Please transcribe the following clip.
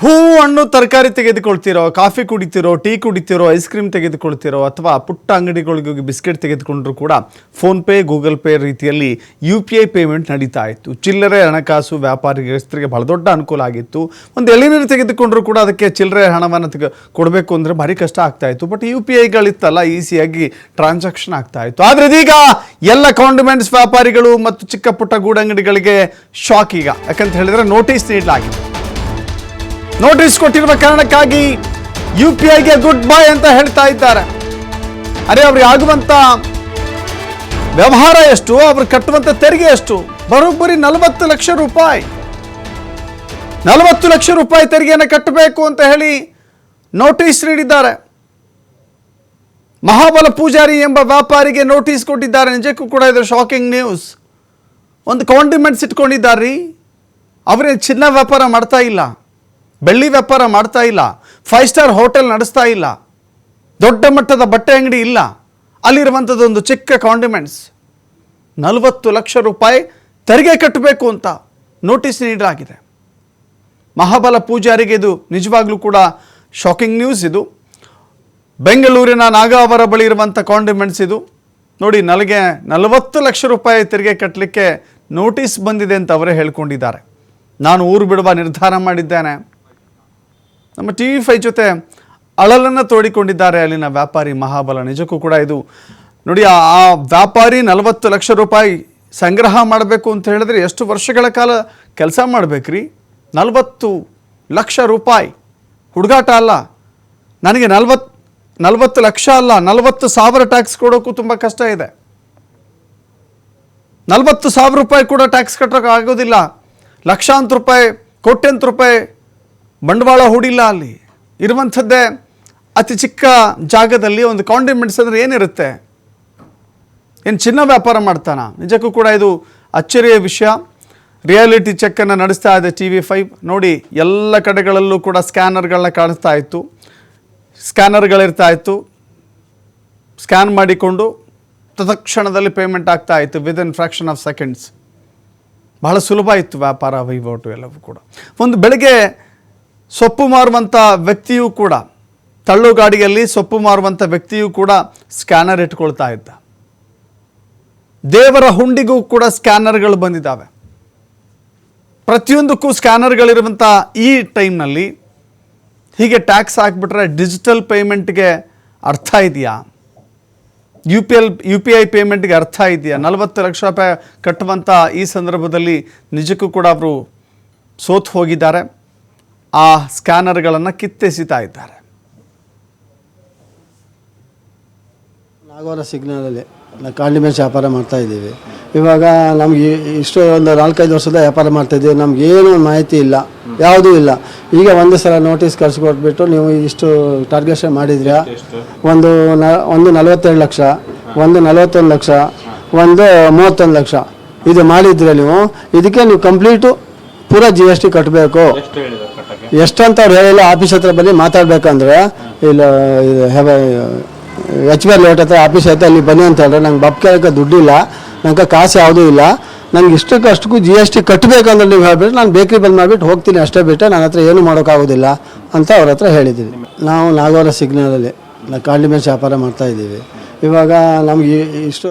ಹೂ ಹಣ್ಣು ತರಕಾರಿ ತೆಗೆದುಕೊಳ್ತಿರೋ, ಕಾಫಿ ಕುಡಿತಿರೋ, ಟೀ ಕುಡಿತಿರೋ, ಐಸ್ ಕ್ರೀಮ್ ತೆಗೆದುಕೊಳ್ತಿರೋ ಅಥವಾ ಪುಟ್ಟ ಅಂಗಡಿಗಳಿಗೆ ಹೋಗಿ ಬಿಸ್ಕೆಟ್ ತೆಗೆದುಕೊಂಡ್ರು ಕೂಡ ಫೋನ್ಪೇ ಗೂಗಲ್ ಪೇ ರೀತಿಯಲ್ಲಿ ಯು ಪಿ ಐ ಪೇಮೆಂಟ್ ನಡೀತಾ ಇತ್ತು. ಚಿಲ್ಲರೆ ಹಣಕಾಸು ವ್ಯಾಪಾರಿಗರಿಗೆ ಬಹಳ ದೊಡ್ಡ ಅನುಕೂಲ ಆಗಿತ್ತು. ಒಂದು ಎಳೆನೀರು ತೆಗೆದುಕೊಂಡ್ರು ಕೂಡ ಅದಕ್ಕೆ ಚಿಲ್ಲರೆ ಹಣವನ್ನು ತೆಗೆ ಕೊಡಬೇಕು ಅಂದರೆ ಭಾರಿ ಕಷ್ಟ ಆಗ್ತಾ ಇತ್ತು. ಬಟ್ ಯು ಪಿ ಐಗಳಿತ್ತಲ್ಲ, ಈಸಿಯಾಗಿ ಟ್ರಾನ್ಸಾಕ್ಷನ್ ಆಗ್ತಾ ಇತ್ತು. ಆದರೆ ಇದೀಗ ಎಲ್ಲ ಕಾಂಡಿಮೆಂಟ್ಸ್ ವ್ಯಾಪಾರಿಗಳು ಮತ್ತು ಚಿಕ್ಕ ಪುಟ್ಟ ಗೂಡಂಗಡಿಗಳಿಗೆ ಶಾಕ್ ಈಗ. ಯಾಕಂತ ಹೇಳಿದರೆ ನೋಟಿಸ್ ನೀಡಲಾಗಿದೆ. ನೋಟಿಸ್ ಕೊಟ್ಟಿರುವ ಕಾರಣಕ್ಕಾಗಿ ಯು ಪಿ ಐಗೆ ಗುಡ್ ಬೈ ಅಂತ ಹೇಳ್ತಾ ಇದ್ದಾರೆ. ಅರೆ, ಅವ್ರಿಗೆ ಆಗುವಂತ ವ್ಯವಹಾರ ಎಷ್ಟು? ಅವ್ರು ಕಟ್ಟುವಂಥ ತೆರಿಗೆ ಎಷ್ಟು? ಬರೋಬ್ಬರಿ ನಲವತ್ತು ಲಕ್ಷ ರೂಪಾಯಿ. ನಲವತ್ತು ಲಕ್ಷ ರೂಪಾಯಿ ತೆರಿಗೆಯನ್ನು ಕಟ್ಟಬೇಕು ಅಂತ ಹೇಳಿ ನೋಟಿಸ್ ನೀಡಿದ್ದಾರೆ. ಮಹಾಬಲ ಪೂಜಾರಿ ಎಂಬ ವ್ಯಾಪಾರಿಗೆ ನೋಟಿಸ್ ಕೊಟ್ಟಿದ್ದಾರೆ. ನಿಜಕ್ಕೂ ಕೂಡ ಇದು ಶಾಕಿಂಗ್ ನ್ಯೂಸ್ ಒಂದು ಕಾಂಡಿಮೆಂಟ್ಸ್ ಇಟ್ಕೊಂಡಿದ್ದಾರೆ ಅವರೇ ಚಿನ್ನ ವ್ಯಾಪಾರ ಮಾಡ್ತಾ ಇಲ್ಲ. ಬೆಳ್ಳಿ ವ್ಯಾಪಾರ ಮಾಡ್ತಾ ಇಲ್ಲ ಫೈವ್ ಸ್ಟಾರ್ ಹೋಟೆಲ್ ನಡೆಸ್ತಾ ಇಲ್ಲ, ದೊಡ್ಡ ಮಟ್ಟದ ಬಟ್ಟೆ ಅಂಗಡಿ ಇಲ್ಲ ಅಲ್ಲಿರುವಂಥದ್ದೊಂದು ಚಿಕ್ಕ ಕಾಂಡಿಮೆಂಟ್ಸ್ ನಲವತ್ತು ಲಕ್ಷ ರೂಪಾಯಿ ತೆರಿಗೆ ಕಟ್ಟಬೇಕು ಅಂತ ನೋಟಿಸ್ ನೀಡಲಾಗಿದೆ. ಮಹಾಬಲ ಪೂಜಾರಿಗೆ ಇದು ನಿಜವಾಗ್ಲೂ ಕೂಡ ಶಾಕಿಂಗ್ ನ್ಯೂಸ್ ಇದು. ಬೆಂಗಳೂರಿನ ನಾಗಾವರ ಬಳಿ ಇರುವಂಥ ಕಾಂಡಿಮೆಂಟ್ಸ್ ಇದು. ನೋಡಿ, ನನಗೆ ನಲವತ್ತು ಲಕ್ಷ ರೂಪಾಯಿ ತೆರಿಗೆ ಕಟ್ಟಲಿಕ್ಕೆ ನೋಟಿಸ್ ಬಂದಿದೆ ಅಂತ ಅವರೇ ಹೇಳ್ಕೊಂಡಿದ್ದಾರೆ. ನಾನು ಊರು ಬಿಡುವ ನಿರ್ಧಾರ ಮಾಡಿದ್ದೇನೆ. ನಮ್ಮ ಟಿ ವಿ ಫೈ ಜೊತೆ ಅಳಲನ್ನು ತೋಡಿಕೊಂಡಿದ್ದಾರೆ ಅಲ್ಲಿನ ವ್ಯಾಪಾರಿ ಮಹಾಬಲ. ನಿಜಕ್ಕೂ ಕೂಡ ಇದು ನೋಡಿ, ಆ ವ್ಯಾಪಾರಿ ನಲವತ್ತು ಲಕ್ಷ ರೂಪಾಯಿ ಸಂಗ್ರಹ ಮಾಡಬೇಕು ಅಂತ ಹೇಳಿದ್ರೆ ಎಷ್ಟು ವರ್ಷಗಳ ಕಾಲ ಕೆಲಸ ಮಾಡಬೇಕ್ರಿ? ನಲವತ್ತು ಲಕ್ಷ ರೂಪಾಯಿ. ಹುಡುಗಾಟ ಅಲ್ಲ. ನನಗೆ ನಲ್ವತ್ತು ನಲವತ್ತು ಲಕ್ಷ ಅಲ್ಲ, ನಲವತ್ತು ಸಾವಿರ ಟ್ಯಾಕ್ಸ್ ಕೊಡೋಕ್ಕೂ ತುಂಬ ಕಷ್ಟ ಇದೆ. ನಲವತ್ತು ಸಾವಿರ ರೂಪಾಯಿ ಕೂಡ ಟ್ಯಾಕ್ಸ್ ಕಟ್ಟೋಕೆ ಆಗೋದಿಲ್ಲ. ಲಕ್ಷಾಂತರ ರೂಪಾಯಿ ಕೋಟ್ಯಂತ ರೂಪಾಯಿ ಬಂಡವಾಳ ಹೂಡಿಲ್ಲ ಅಲ್ಲಿ. ಇರುವಂಥದ್ದೇ ಅತಿ ಚಿಕ್ಕ ಜಾಗದಲ್ಲಿ ಒಂದು ಕಾಂಡಿಮೆಂಟ್ಸ್ ಅಂದರೆ ಏನಿರುತ್ತೆ? ಏನು ಚಿನ್ನ ವ್ಯಾಪಾರ ಮಾಡ್ತಾನ? ನಿಜಕ್ಕೂ ಕೂಡ ಇದು ಅಚ್ಚರಿಯ ವಿಷಯ. ರಿಯಾಲಿಟಿ ಚೆಕ್ಕನ್ನು ನಡೆಸ್ತಾ ಇದೆ ಟಿ ವಿ ಫೈವ್ ನೋಡಿ, ಎಲ್ಲ ಕಡೆಗಳಲ್ಲೂ ಕೂಡ ಸ್ಕ್ಯಾನರ್ಗಳನ್ನ ಕಾಣಿಸ್ತಾ ಇತ್ತು. ಸ್ಕ್ಯಾನರ್ಗಳಿರ್ತಾ ಇತ್ತು. ಸ್ಕ್ಯಾನ್ ಮಾಡಿಕೊಂಡು ತತ್ಕ್ಷಣದಲ್ಲಿ ಪೇಮೆಂಟ್ ಆಗ್ತಾ ಇತ್ತು ವಿದಿನ್ ಫ್ರ್ಯಾಕ್ಷನ್ ಆಫ್ ಸೆಕೆಂಡ್ಸ್ ಬಹಳ ಸುಲಭ ಇತ್ತು ವ್ಯಾಪಾರ ವಹಿವಾಟು ಎಲ್ಲವೂ ಕೂಡ. ಒಂದು ಬೆಳಗ್ಗೆ ಸೊಪ್ಪು ಮಾರುವಂಥ ವ್ಯಕ್ತಿಯೂ ಕೂಡ, ತಳ್ಳು ಗಾಡಿಯಲ್ಲಿ ಸೊಪ್ಪು ಮಾರುವಂಥ ವ್ಯಕ್ತಿಯೂ ಕೂಡ ಸ್ಕ್ಯಾನರ್ ಇಟ್ಕೊಳ್ತಾ ಇದ್ದ. ದೇವರ ಹುಂಡಿಗೂ ಕೂಡ ಸ್ಕ್ಯಾನರ್ಗಳು ಬಂದಿದ್ದಾವೆ. ಪ್ರತಿಯೊಂದಕ್ಕೂ ಸ್ಕ್ಯಾನರ್ಗಳಿರುವಂಥ ಈ ಟೈಮ್ನಲ್ಲಿ ಹೀಗೆ ಟ್ಯಾಕ್ಸ್ ಹಾಕ್ಬಿಟ್ರೆ ಡಿಜಿಟಲ್ ಪೇಮೆಂಟ್ಗೆ ಅರ್ಥ ಇದೆಯಾ? U P L U P I ಪೇಮೆಂಟ್ಗೆ ಅರ್ಥ ಇದೆಯಾ? ನಲವತ್ತು ಲಕ್ಷ ರೂಪಾಯಿ ಕಟ್ಟುವಂಥ ಈ ಸಂದರ್ಭದಲ್ಲಿ ನಿಜಕ್ಕೂ ಕೂಡ ಅವರು ಸೋತು ಹೋಗಿದ್ದಾರೆ. ಆ ಸ್ಕ್ಯಾನರ್ಗಳನ್ನು ಕಿತ್ತೆಸಿತಾ ಇದ್ದಾರೆ. ನಾಗವರ ಸಿಗ್ನಲಲ್ಲಿ ನಾವು ಕಾಂಡಿಮೆಂಟ್ಸ್ ವ್ಯಾಪಾರ ಮಾಡ್ತಾ ಇದ್ದೀವಿ. ಇವಾಗ ನಮ್ಗೆ ಇಷ್ಟು ಒಂದು ನಾಲ್ಕೈದು ವರ್ಷದ ವ್ಯಾಪಾರ ಮಾಡ್ತಾ ಇದ್ದೀವಿ. ನಮ್ಗೆ ಏನು ಮಾಹಿತಿ ಇಲ್ಲ ಯಾವುದೂ ಇಲ್ಲ. ಈಗ ಒಂದು ಸಲ ನೋಟಿಸ್ ಕಳ್ಸಿಕೊಟ್ಬಿಟ್ಟು ನೀವು ಇಷ್ಟು ಟಾರ್ಗೆಟ್ ಮಾಡಿದ್ರಾ? ಒಂದು ನ ಒಂದು ನಲವತ್ತೆರಡು ಲಕ್ಷ ಒಂದು ನಲವತ್ತೊಂದು ಲಕ್ಷ ಒಂದು ಮೂವತ್ತೊಂದು ಲಕ್ಷ. ಇದು ಮಾಡಿದ್ರೆ ನೀವು? ಇದಕ್ಕೆ ನೀವು ಕಂಪ್ಲೀಟು ಪೂರ ಜಿ ಎಸ್ ಟಿ ಕಟ್ಟಬೇಕು ಎಷ್ಟಂತ ಅವ್ರು ಹೇಳಿಲ್ಲ ಆಫೀಸ್ ಹತ್ರ ಬಂದು ಮಾತಾಡ್ಬೇಕಂದ್ರೆ, ಇಲ್ಲ ಎಚ್ ಬಿ ಆರ್ ಲೇಟ್ ಹತ್ರ ಆಫೀಸ್ ಐತೆ ಅಲ್ಲಿ ಬನ್ನಿ ಅಂತ ಹೇಳಿದ್ರೆ ನಂಗೆ ಬಪ್ ಕೇಳಕ್ಕೆ ದುಡ್ಡಿಲ್ಲ, ನಂಗೆ ಕಾಸು ಯಾವುದೂ ಇಲ್ಲ. ನಂಗೆ ಇಷ್ಟಕ್ಕೆ ಅಷ್ಟಕ್ಕೂ ಜಿ ಎಸ್ ಟಿ ಕಟ್ಟಬೇಕಂದ್ರೆ ನೀವು ಹೇಳ್ಬಿಟ್ಟು ನಾನು ಬೇಕ್ರಿ ಬಂದ್ ಮಾಡಿಬಿಟ್ಟು ಹೋಗ್ತೀನಿ ಅಷ್ಟೇ ಬಿಟ್ಟರೆ ನನ್ನ ಹತ್ರ ಏನು ಮಾಡೋಕ್ಕಾಗೋದಿಲ್ಲ ಅಂತ ಅವ್ರ ಹತ್ರ ಹೇಳಿದ್ದೀನಿ ನಾವು ನಾಗವರ ಸಿಗ್ನಲಲ್ಲಿ ಕಾಂಡಿಮೆಂಟ್ಸ್ ವ್ಯಾಪಾರ ಮಾಡ್ತಾ ಇದ್ದೀವಿ. ಇವಾಗ ನಮಗೆ ಇಷ್ಟು